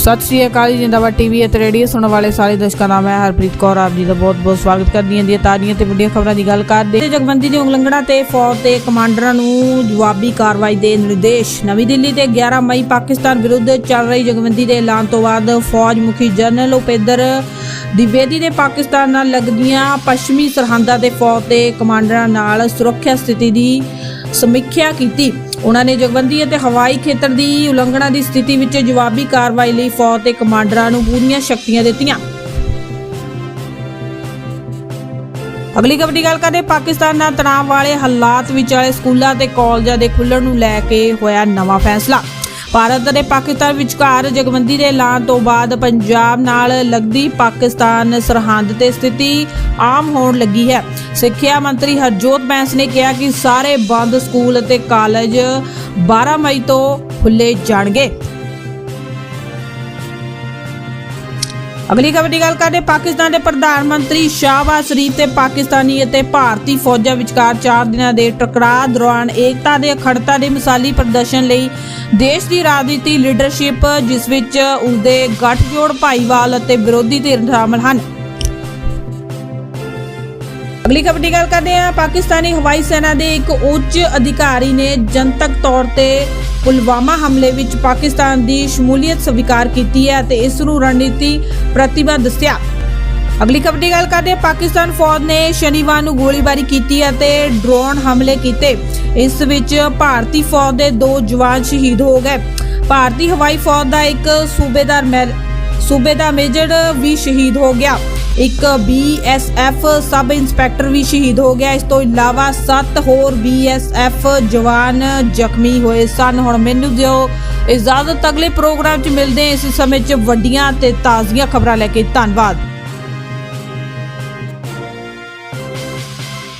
ਸਤਿ ਸ਼੍ਰੀ ਅਕਾਲ ਜੀ, ਜਿੰਦਾਬਾਦ ਟੀਵੀ ਅਤੇ ਰੇਡੀਓ ਸੁਣਨ ਵਾਲੇ ਸਾਰੇ ਦਰਸ਼ਕਾਂ ਦਾ ਮੈਂ ਹਰਪ੍ਰੀਤ ਕੌਰ ਆਪ ਜੀ ਦਾ ਬਹੁਤ-ਬਹੁਤ ਸਵਾਗਤ ਕਰਦੀ ਹਾਂ ਦੀ ਤਾਜ਼ੀਆਂ ਤੇ ਵੱਡੀਆਂ ਖਬਰਾਂ ਦੀ ਗੱਲ ਕਰਦੇ ਹਾਂ। ਜਗਬੰਦੀ ਦੀ ਉਲੰਘਣਾ ਤੇ ਫੌਜ ਦੇ ਕਮਾਂਡਰਾਂ ਨੂੰ ਜਵਾਬੀ ਕਾਰਵਾਈ ਦੇ ਨਿਰਦੇਸ਼। ਨਵੀਂ ਦਿੱਲੀ ਤੇ 11 ਮਈ ਪਾਕਿਸਤਾਨ ਵਿਰੁੱਧ ਚੱਲ ਰਹੀ ਜਗਬੰਦੀ ਦੇ ਐਲਾਨ ਤੋਂ ਬਾਅਦ ਫੌਜ ਮੁਖੀ ਜਨਰਲ ਉਪੇਂਦਰ ਦਿਵੇਦੀ ਦੇ ਪਾਕਿਸਤਾਨ ਨਾਲ ਲੱਗਦੀਆਂ ਪੱਛਮੀ ਸਰਹੰਦਾਂ ਦੇ ਫੌਜ ਦੇ ਕਮਾਂਡਰਾਂ ਨਾਲ ਸੁਰੱਖਿਆ ਸਥਿਤੀ ਦੀ ਸਮੀਖਿਆ ਕੀਤੀ। ਉਹਨਾਂ ਨੇ ਜਗਬੰਦੀ ਅਤੇ ਹਵਾਈ ਖੇਤਰ ਦੀ ਉਲੰਘਣਾ ਦੀ ਸਥਿਤੀ ਵਿੱਚ ਜਵਾਬੀ ਕਾਰਵਾਈ ਲਈ ਫੌਜ ਤੇ ਕਮਾਂਡਰਾਂ ਨੂੰ ਪੂਰੀਆਂ ਸ਼ਕਤੀਆਂ ਦਿੱਤੀਆਂ। ਅਗਲੀ ਕਬੱਡੀ ਗੱਲ ਕਰਦੇ ਪਾਕਿਸਤਾਨ ਨਾਲ ਤਣਾਅ ਵਾਲੇ ਹਾਲਾਤ ਵਿੱਚ ਆਏ ਸਕੂਲਾਂ ਤੇ ਕਾਲਜਾਂ ਦੇ ਖੁੱਲ੍ਹਣ ਨੂੰ ਲੈ ਕੇ ਹੋਇਆ ਨਵਾਂ ਫੈਸਲਾ। ਭਾਰਤ ਅਤੇ ਪਾਕਿਸਤਾਨ ਵਿਚਕਾਰ ਜਗਬੰਦੀ ਦੇ ਐਲਾਨ ਤੋਂ ਬਾਅਦ ਪੰਜਾਬ ਨਾਲ ਲੱਗਦੀ ਪਾਕਿਸਤਾਨ ਸਰਹੰਦ ਤੇ ਸਥਿਤੀ ਆਮ ਹੋਣ ਲੱਗੀ ਹੈ। ਸਿੱਖਿਆ ਮੰਤਰੀ ਹਰਜੋਤ ਬੈਂਸ ਨੇ ਕਿਹਾ ਕਿ ਸਾਰੇ ਬੰਦ ਸਕੂਲ ਅਤੇ ਕਾਲਜ 12 ਮਈ ਤੋਂ ਖੁੱਲੇ ਜਾਣਗੇ। ਅਗਲੀ ਖਬਰ ਦੀ ਗੱਲ ਕਰਦੇ ਪਾਕਿਸਤਾਨ ਦੇ ਪ੍ਰਧਾਨ ਮੰਤਰੀ ਸ਼ਾਹਬਾਜ਼ ਸ਼ਰੀਫ ਤੇ ਪਾਕਿਸਤਾਨੀ ਅਤੇ ਭਾਰਤੀ ਫੌਜਾਂ ਵਿਚਕਾਰ 4 ਦਿਨਾਂ ਦੇ ਟਕਰਾਅ ਦੌਰਾਨ ਏਕਤਾ ਦੇ ਅਖੜਤਾ ਦੇ ਮਿਸਾਲੀ ਪ੍ਰਦਰਸ਼ਨ ਲਈ ਦੇਸ਼ ਦੀ ਰਾਜਨੀਤੀ ਲੀਡਰਸ਼ਿਪ ਜਿਸ ਵਿੱਚ ਉਸਦੇ ਗੱਠਜੋੜ ਭਾਈਵਾਲ ਅਤੇ ਵਿਰੋਧੀ ਧਿਰ ਸ਼ਾਮਲ ਹਨ। ਅਗਲੀ ਖਬਰ ਦੀ ਗੱਲ ਕਰਦੇ ਹਾਂ। ਪਾਕਿਸਤਾਨੀ ਹਵਾਈ ਸੈਨਾ ਦੇ ਇੱਕ ਉੱਚ ਅਧਿਕਾਰੀ ਨੇ ਜਨਤਕ ਤੌਰ ਤੇ ਪੁਲਵਾਮਾ ਹਮਲੇ ਵਿੱਚ ਪਾਕਿਸਤਾਨ ਦੀ ਸ਼ਮੂਲੀਅਤ ਸਵੀਕਾਰ ਕੀਤੀ ਹੈ ਅਤੇ ਇਸ ਨੂੰ ਰਣਨੀਤੀ ਪ੍ਰਤਿਭਾ ਦੱਸਿਆ। ਅਗਲੀ ਖਬਰ ਦੀ ਗੱਲ ਕਰਦੇ ਹਾਂ। ਪਾਕਿਸਤਾਨ ਫੌਜ ਨੇ ਸ਼ਨੀਵਾਰ ਨੂੰ ਗੋਲੀਬਾਰੀ ਕੀਤੀ ਅਤੇ ਡਰੋਨ ਹਮਲੇ ਕੀਤੇ। ਇਸ ਵਿੱਚ ਭਾਰਤੀ ਫੌਜ ਦੇ ਦੋ ਜਵਾਨ ਸ਼ਹੀਦ ਹੋ ਗਏ। ਭਾਰਤੀ ਹਵਾਈ ਫੌਜ ਦਾ ਇੱਕ ਸੂਬੇਦਾਰ ਮੈ- ਸੂਬੇ ਦਾ ਮੇਜਰ ਵੀ ਸ਼ਹੀਦ ਹੋ ਗਿਆ। ਇੱਕ ਬੀਐਸਐਫ ਸਬ ਇੰਸਪੈਕਟਰ ਵੀ ਸ਼ਹੀਦ ਹੋ ਗਿਆ। ਇਸ ਤੋਂ ਇਲਾਵਾ 7 ਹੋਰ ਬੀਐਸਐਫ ਜਵਾਨ ਜ਼ਖਮੀ ਹੋਏ ਸਨ। ਹੁਣ ਮੈਨੂੰ ਦਿਓ ਇਜਾਜ਼ਤ। ਅਗਲੇ ਪ੍ਰੋਗਰਾਮ 'ਚ ਮਿਲਦੇ ਇਸ ਸਮੇਂ 'ਚ ਵੱਡੀਆਂ ਤੇ ਤਾਜ਼ੀਆਂ ਖਬਰਾਂ ਲੈ ਕੇ ਧੰਨਵਾਦ।